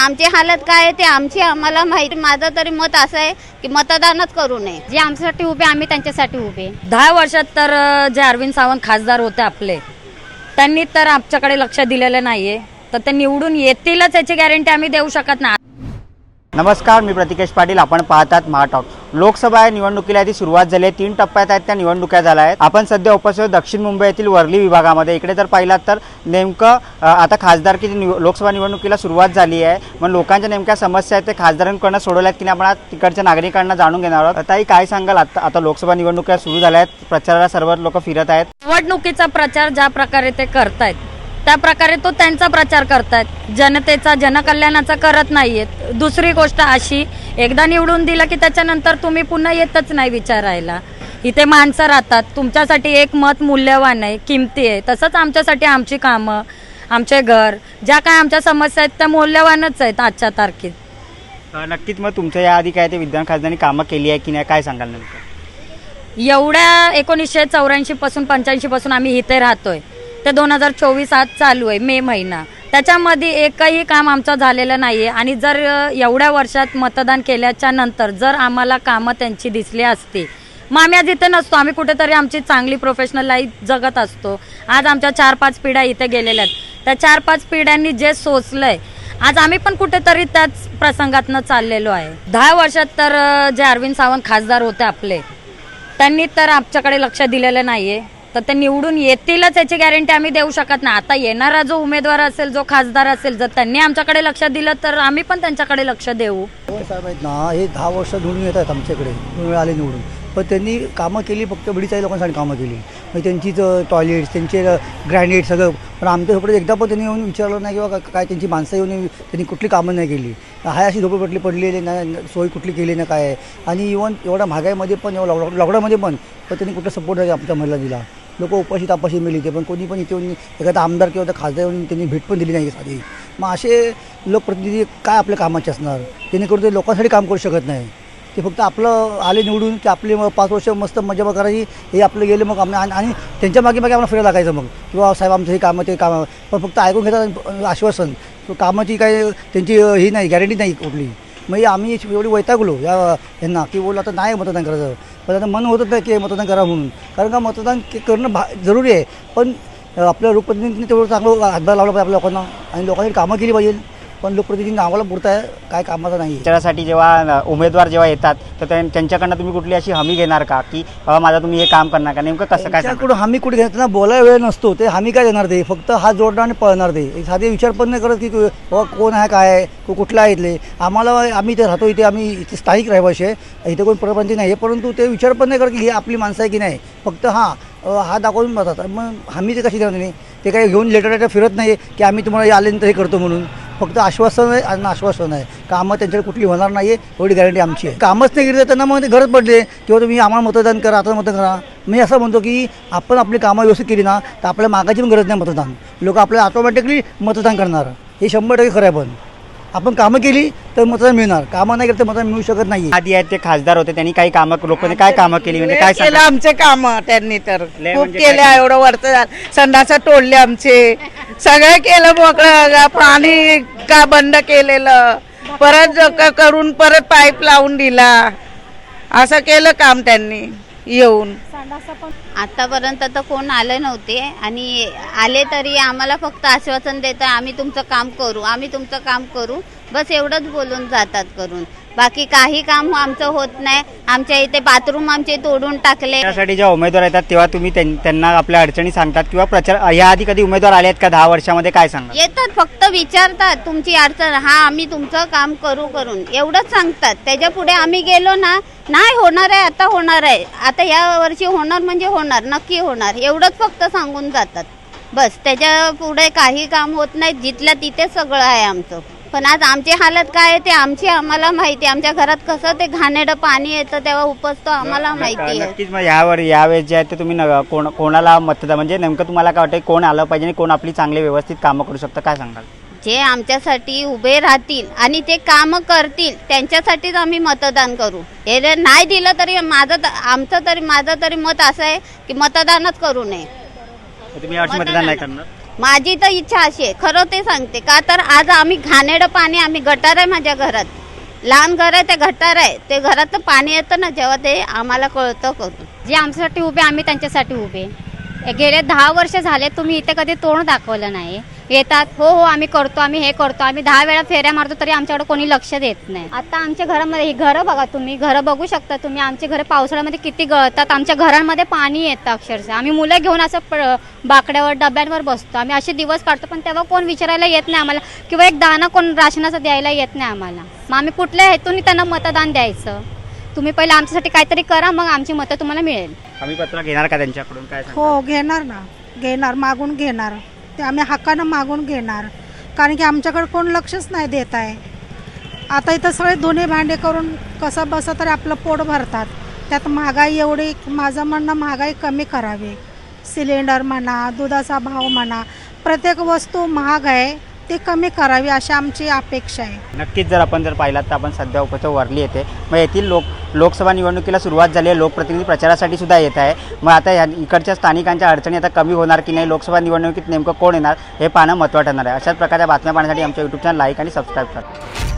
आमची हालत काय आहे ते आमची आम्हाला माहिती माझं तरी मत असं आहे की मतदानच करू नये. जे आमच्यासाठी उभे आम्ही त्यांच्यासाठी उभे. दहा वर्षात तर जे अरविंद सावंत खासदार होते आपले त्यांनी तर आमच्याकडे लक्ष दिलेलं नाहीये. तर ते निवडून येतीलच याची गॅरंटी आम्ही देऊ शकत नाही. नमस्कार मी प्रतिकेश पाटील. आपण पाहतात महाटॉक लोकसभा या निवडणुकीला आधी सुरुवात झाली आहे. तीन टप्प्यात आहेत त्या निवडणुका झाल्या आहेत. आपण सध्या उपस्थित दक्षिण मुंबई येथील वर्ली विभागामध्ये. इकडे जर पाहिलात तर नेमकं आता खासदारकीची निव लोकसभा निवडणुकीला सुरुवात झाली आहे. मग लोकांच्या नेमक्या समस्या आहेत ते खासदारांकडनं सोडवल्यात की नाही आपण आज तिकडच्या नागरिकांना जाणून घेणार आहोत. ताई काय सांगाल? आता आता लोकसभा निवडणुका सुरू झाल्या आहेत. प्रचाराला सर्व लोक फिरत आहेत. निवडणुकीचा प्रचार ज्या प्रकारे ते करतायत त्या प्रकारे तो त्यांचा प्रचार करतायत. जनतेचा जनकल्याणाचा करत नाहीयेत. दुसरी गोष्ट अशी एकदा निवडून दिलं की त्याच्यानंतर तुम्ही पुन्हा येतच नाही विचारायला. इथे माणसं राहतात. तुमच्यासाठी एक मत मूल्यवान आहे किमती आहे. तसंच आमच्यासाठी आमची कामं आमचे घर ज्या काय आमच्या समस्या आहेत त्या मूल्यवानच आहेत आजच्या तारखेत. नक्कीच मग तुमच्या याआधी काय ते विद्यमान खासदारांनी कामं केली आहे की नाही काय सांगाल नेमकं? एवढ्या एकोणीसशे चौऱ्याऐंशी पासून पंच्याऐंशी पासून आम्ही इथे राहतोय. ते दोन हजार चोवीस आज चालू आहे मे महिना. त्याच्यामध्ये एकही काम आमचं झालेलं नाही आहे आणि जर एवढ्या वर्षात मतदान केल्याच्यानंतर जर आम्हाला कामं त्यांची दिसली असती. मग आम्ही आज इथे नसतो आम्ही कुठेतरी आमची चांगली प्रोफेशनल लाईफ जगत असतो. आज आमच्या चार पाच पिढ्या इथे गेलेल्या आहेत. त्या चार पाच पिढ्यांनी जे सोचलंय आज आम्ही पण कुठेतरी त्याच प्रसंगातनं चाललेलो आहे. दहा वर्षात तर जे अरविंद सावंत खासदार होते आपले त्यांनी तर आमच्याकडे लक्ष दिलेलं नाही आहे तर ते निवडून येतीलच याची गॅरंटी आम्ही देऊ शकत नाही. आता येणारा जो उमेदवार असेल जो खासदार असेल जर त्यांनी आमच्याकडे लक्ष दिलं तर आम्ही पण त्यांच्याकडे लक्ष देऊ. साहेब आहेत ना हे दहा वर्ष निवडून येत आहेत आमच्याकडे दोन वेळा आले निवडून. पण त्यांनी कामं केली फक्त बिडीचाही लोकांसाठी कामं केली. मग त्यांची टॉयलेट्स त्यांचे ग्रॅनेट सगळं. पण आमच्या झोपडीत एकदा पण त्यांनी येऊन विचारलं नाही किंवा काय त्यांची माणसं येऊन त्यांनी कुठली कामं नाही केली. हाय अशी झोपडपट्टी पडलेली नाही सोय कुठली केली नाही काय आहे. आणि इवन एवढ्या महागाईमध्ये पण एवढं लॉकडाऊनमध्ये पण पण त्यांनी कुठला सपोर्ट नाही आमच्या महिला दिला. लोक उपाशी तापाशी मेली ते पण कोणी पण इथे येऊन एखादा आमदार किंवा त्या खासदार येऊन त्यांनी भेट पण दिली नाही साधी. मग असे लोकप्रतिनिधी काय आपल्या कामाचे असणार? जेणेकरून ते लोकांसाठी काम करू शकत नाही. ते फक्त आपलं आले निवडून की आपले मग पाच वर्ष मस्त मजा मग करायची हे आपलं गेले मग आम्ही आणि- आणि त्यांच्या मागे मागे आम्हाला फिरायला लागायचं मग. किंवा साहेब आमचं हे कामं ते कामं पण फक्त ऐकून घेतात आश्वासन. कामाची काही त्यांची ही नाही गॅरंटी नाही कुठली. मग आम्ही एवढी वैतागलो. या यांना की बोललं आता नाही मतदान करायचं. पण आता मन होतं नाही की मतदान करा म्हणून. कारण का मतदान करणं भा जरुरी आहे. पण आपल्या लोकप्रतिनिधींनी तेवढं चांगलं हातभार लावला पाहिजे आपल्या लोकांना. आणि लोकांनी कामं केली पाहिजे. पण लोकप्रतिनिधी नावाला पुरताय काय कामाचं नाही प्रचारासाठी जेव्हा उमेदवार जेव्हा येतात तर त्यां- त्यांच्याकडनं तुम्ही कुठली अशी हमी घेणार का? की बाबा माझा तुम्ही हे काम करणार का? नेमकं कसं काय? त्यांच्याकडून हमी कुठे घेणार? त्यांना बोलायला वेळ नसतो. ते हमी काय देणार ते? फक्त हात जोडणार आणि पळणार ते. एक साधे विचार पण नाही करत की बाबा कोण आहे काय आहे? को- कुठला आहे इथले? आम्हाला आम्ही इथे राहतो इथे. आम्ही इथे स्थायिक रहिवाशी आहे. इथे कोण परप्रांती नाही आहे परंतु ते विचार पण नाही करत की ही आपली माणसं आहे की नाही? फक्त हां हा दाखवून बघतात मग हमी ते कशी देणार नाही ते काही घेऊन लेटर लेटर फिरत नाही की आम्ही तुम्हाला हे आल्यानंतर हे करतो म्हणून. फक्त आश्वासन आहे आणि आश्वासन आहे. कामं त्यांच्याकडे कुठली होणार नाही आहे एवढी गॅरंटी आमची आहे. कामच नाही केली तर त्यांना मग ते गरज पडले. किंवा तुम्ही आम्हाला मतदान करा आता मतदान करा. मी असं म्हणतो की आपण आपली कामं व्यवस्थित केली ना तर आपल्या मागाची पण गरज नाही मतदान. लोक आपल्याला ऑटोमॅटिकली मतदान करणार. हे शंभर टक्के खरं आहे पण. आपण कामं केली तर मतदान मिळणार. कामं नाही केली तर मतदान मिळू शकत नाही आधी आहेत ते खासदार होते त्यांनी काही कामं लोकांनी काय कामं केली? म्हणजे काय केलं? आमचे काम त्यांनी तर. लय खूप म्हणजे काय केले एवढं वरच संडास तोडले आमचे. सगळं केलं मोकळं पाणी का बंद केलेलं? परत करून परत पाईप लावून दिला. असं केलं काम त्यांनी येऊन. आतापर्यंत तर कोण आले नव्हते आणि आले तरी आम्हाला फक्त आश्वासन देतं आम्ही तुमचं काम करू आम्ही तुमचं काम करू. बस एवढंच बोलून जातात करून. बाकी काही काम आमचं होत नाही. आमच्या इथे बाथरूम आमचे तोडून टाकले. त्यासाठी जेव्हा उमेदवार येतात तेव्हा तुम्ही त्यां- त्यांना आपल्या अडचणी सांगतात किंवा प्रचार याआधी कधी उमेदवार आले आहेत का दहा वर्षामध्ये? काय सांगणार? येतात फक्त विचारतात तुमची अडचण हा आम्ही तुमचं काम करू करून. एवढंच सांगतात. त्याच्या पुढे आम्ही गेलो ना नाही होणार आहे आता होणार आहे. आता या वर्षी होणार म्हणजे होणार नक्की होणार. एवढंच फक्त सांगून जातात. बस त्याच्या पुढे काही काम होत नाही जिथल्या तिथे सगळं आहे आमचं. पण आज आमची हालत काय आहे ते आमची आम्हाला माहिती आहे. आमच्या घरात कसं ते घाणेरडं पाणी येतं तेव्हा उपसतो आम्हाला माहिती आहे. नक्कीच मग यावर यावेळेस जे आहे ते तुम्ही न- कोण कोणाला मतदान म्हणजे नेमकं तुम्हाला काय वाटतं कोण आलं पाहिजे आणि कोण आपली चांगली व्यवस्थित कामं करू शकतं काय सांगाल? जे आमच्यासाठी उभे राहतील आणि ते काम करतील त्यांच्यासाठीच आम्ही मतदान करू. हे जर नाही दिलं तरी माझं त- आमचं तरी माझं तरी मत असं आहे की मतदानच करू नये. तुम्ही यावर्षी मतदान नाही करणार? माझी तर इच्छा अशी आहे. खरं ते सांगते का तर आज आम्ही घाणेडं पाणी आम्ही गटार आहे माझ्या घरात. लहान घर आहे ते गटार आहे. ते घरात पाणी येतं ना जेव्हा ते आम्हाला कळतं कळतं. जे आमच्यासाठी उभे आम्ही त्यांच्यासाठी उभे. गेले दहा वर्ष झाले तुम्ही इथे कधी तोंड दाखवलं नाही. येतात. हो हो आम्ही करतो आम्ही हे करतो. आम्ही दहा वेळा फेऱ्या मारतो तरी आमच्याकडे कोणी लक्ष देत नाही. आता आमच्या घरामध्ये ही घरं बघा तुम्ही घरं बघू शकता तुम्ही. आमचे घर पावसाळ्यामध्ये किती गळतात. आमच्या घरांमध्ये पाणी येतं अक्षरशः. आम्ही मुलं घेऊन असं प- बाकड्यावर डब्यांवर बसतो. आम्ही असे दिवस काढतो पण तेव्हा कोण विचारायला येत नाही आम्हाला. किंवा एक दाना कोण राशनाचा द्यायला येत नाही आम्हाला. मग आम्ही कुठल्या हेतून त्यांना मतदान द्यायचं? तुम्ही पहिले आमच्यासाठी काहीतरी करा मग आमची मतं तुम्हाला मिळेल. हमी पत्र घेणार का त्यांच्याकडून? काय? हो घेणार ना. घेणार मागून घेणार. ते आम्ही हक्कानं मागून घेणार. कारण की आमच्याकडे कोण लक्षच नाही देत आहे. आता इथं सगळे दोन्ही भांडे करून कसं बसं तरी आपलं पोट भरतात. त्यात महागाई एवढी माझं म्हणणं महागाई कमी करावी. सिलेंडर म्हणा दुधाचा भाव म्हणा प्रत्येक वस्तू महाग आहे ती कमी करावी अशी आमची अपेक्षा आहे. नक्कीच जर आपण जर पाहिलात तर आपण सध्या उपचार वरली येते. मग येथील लोक लोकसभा निवडणुकीला सुरुवात झाली आहे. लोकप्रतिनिधी प्रचारासाठी सुद्धा येत आहे. मग आता या इकडच्या स्थानिकांच्या अडचणी आता कमी होणार की नाही? लोकसभा निवडणुकीत नेमकं कोण येणार? हे पाहणं महत्त्वाचं ठरणार आहे. अशाच प्रकारच्या बातम्या पाहण्यासाठी आमच्या यूट्यूब चॅनल लाईक आणि सबस्क्राईब करा.